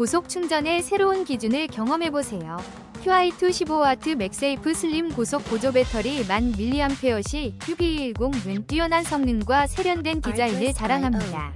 고속 충전의 새로운 기준을 경험해보세요. QI2 15W 맥세이프 슬림 고속 보조 배터리 1000mAh QB10은 뛰어난 성능과 세련된 디자인을 자랑합니다.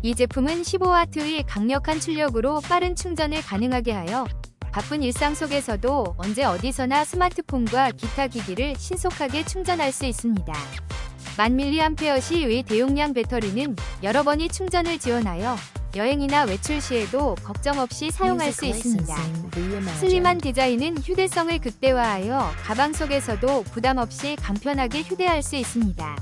이 제품은 15W의 강력한 출력으로 빠른 충전을 가능하게 하여 바쁜 일상 속에서도 언제 어디서나 스마트폰과 기타 기기를 신속하게 충전할 수 있습니다. 1000mAh의 대용량 배터리는 여러 번의 충전을 지원하여 여행이나 외출 시에도 걱정 없이 사용할 수 있습니다. 슬림한 디자인은 휴대성을 극대화하여 가방 속에서도 부담 없이 간편하게 휴대할 수 있습니다.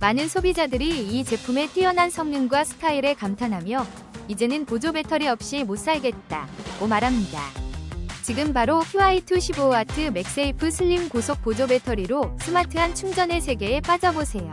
많은 소비자들이 이 제품의 뛰어난 성능과 스타일에 감탄하며 이제는 보조 배터리 없이 못 살겠다 고 말합니다. 지금 바로 QI2 15W 맥세이프 슬림 고속 보조 배터리로 스마트한 충전의 세계에 빠져보세요.